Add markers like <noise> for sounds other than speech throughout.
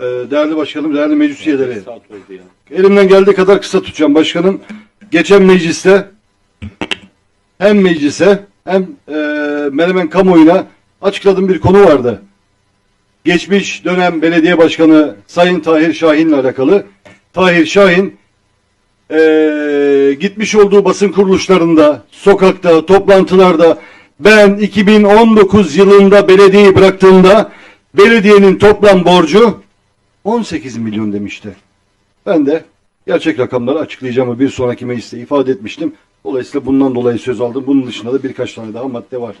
Ee, değerli başkanım, değerli meclis üyeleri. Elimden geldiği kadar kısa tutacağım başkanım. Geçen mecliste hem meclise hem e, Menemen kamuoyuna açıkladığım bir konu vardı. Geçmiş dönem belediye başkanı Sayın Tahir Şahin'le alakalı. Tahir Şahin e, gitmiş olduğu basın kuruluşlarında, sokakta, toplantılarda ben 2019 yılında belediyeyi bıraktığımda belediyenin toplam borcu 18 milyon demişti. Ben de gerçek rakamları açıklayacağımı bir sonraki mecliste ifade etmiştim. Dolayısıyla bundan dolayı söz aldım. Bunun dışında da birkaç tane daha madde var.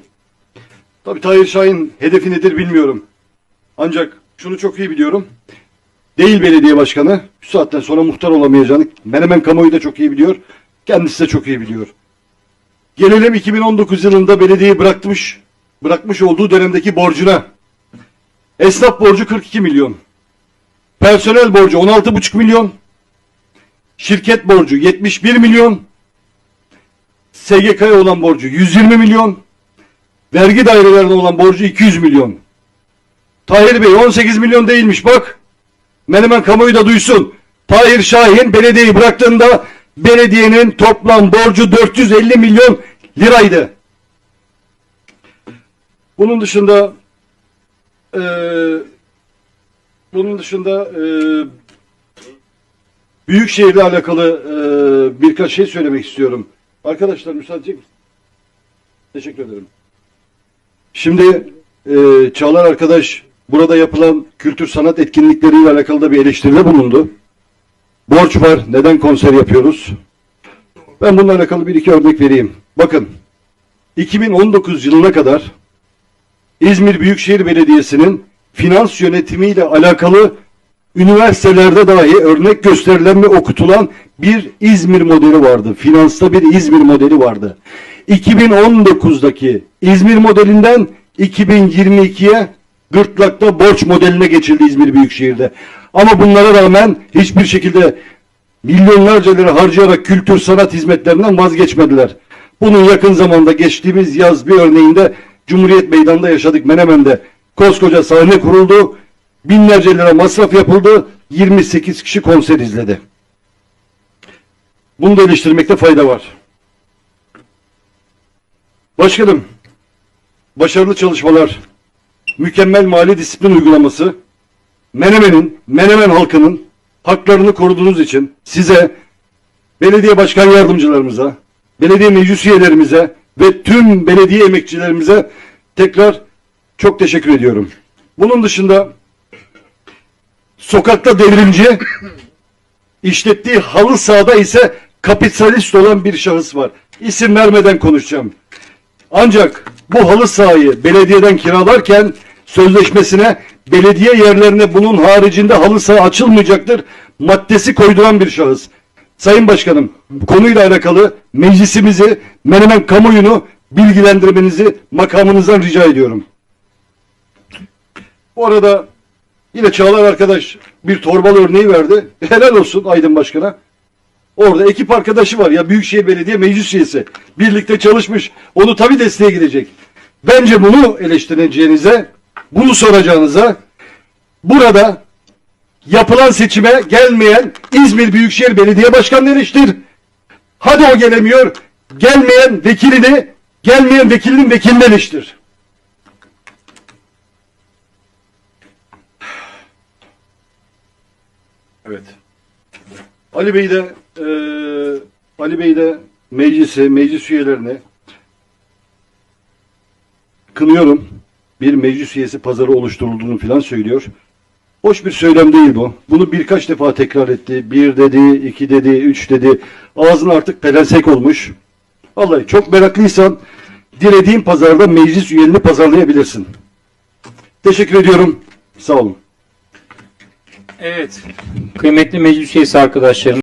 Tabii Tahir Şahin hedefi nedir bilmiyorum. Ancak şunu çok iyi biliyorum. Değil belediye başkanı. Şu saatten sonra muhtar olamayacağını Menemen kamuoyu da çok iyi biliyor. Kendisi de çok iyi biliyor. Gelelim 2019 yılında belediyeyi bırakmış, bırakmış olduğu dönemdeki borcuna. Esnaf borcu 42 milyon. Personel borcu 16,5 milyon. Şirket borcu 71 milyon. SGK'ya olan borcu 120 milyon. Vergi dairelerine olan borcu 200 milyon. Tahir Bey 18 milyon değilmiş bak. Menemen kamuoyu da duysun. Tahir Şahin belediyeyi bıraktığında belediyenin toplam borcu 450 milyon liraydı. Bunun dışında eee bunun dışında e, Büyükşehir'le alakalı e, birkaç şey söylemek istiyorum. Arkadaşlar müsaade edecek? Teşekkür ederim. Şimdi e, Çağlar arkadaş burada yapılan kültür sanat etkinlikleriyle alakalı da bir eleştiride bulundu. Borç var. Neden konser yapıyoruz? Ben bununla alakalı bir iki örnek vereyim. Bakın 2019 yılına kadar İzmir Büyükşehir Belediyesi'nin finans yönetimiyle alakalı üniversitelerde dahi örnek gösterilen ve okutulan bir İzmir modeli vardı. Finansta bir İzmir modeli vardı. 2019'daki İzmir modelinden 2022'ye gırtlakta borç modeline geçildi İzmir Büyükşehir'de. Ama bunlara rağmen hiçbir şekilde milyonlarca lira harcayarak kültür sanat hizmetlerinden vazgeçmediler. Bunun yakın zamanda geçtiğimiz yaz bir örneğinde Cumhuriyet Meydanı'nda yaşadık Menemen'de. Koskoca sahne kuruldu. Binlerce lira masraf yapıldı. 28 kişi konser izledi. Bunu da eleştirmekte fayda var. Başkanım, başarılı çalışmalar, mükemmel mali disiplin uygulaması, Menemen'in, Menemen halkının haklarını koruduğunuz için size, belediye başkan yardımcılarımıza, belediye meclis üyelerimize ve tüm belediye emekçilerimize tekrar çok teşekkür ediyorum. Bunun dışında sokakta devrimci, <coughs> işlettiği halı sahada ise kapitalist olan bir şahıs var. İsim vermeden konuşacağım. Ancak bu halı sahayı belediyeden kiralarken sözleşmesine belediye yerlerine bunun haricinde halı saha açılmayacaktır maddesi koyduran bir şahıs. Sayın Başkanım, konuyla alakalı meclisimizi, Menemen kamuoyunu bilgilendirmenizi makamınızdan rica ediyorum. Bu arada yine Çağlar arkadaş bir torbalı örneği verdi. <laughs> Helal olsun Aydın Başkan'a. Orada ekip arkadaşı var ya Büyükşehir Belediye Meclis Üyesi. Birlikte çalışmış. Onu tabii desteğe gidecek. Bence bunu eleştireceğinize, bunu soracağınıza burada yapılan seçime gelmeyen İzmir Büyükşehir Belediye Başkanı'nı eleştir. Hadi o gelemiyor. Gelmeyen vekilini, gelmeyen vekilinin vekilini eleştir. Evet. Ali Bey de e, Ali Bey de meclise, meclis üyelerine kınıyorum. Bir meclis üyesi pazarı oluşturulduğunu filan söylüyor. Hoş bir söylem değil bu. Bunu birkaç defa tekrar etti. Bir dedi, iki dedi, üç dedi. Ağzın artık pelensek olmuş. Vallahi çok meraklıysan dilediğin pazarda meclis üyelerini pazarlayabilirsin. Teşekkür ediyorum. Sağ olun. Evet. Kıymetli meclis üyesi arkadaşlarım.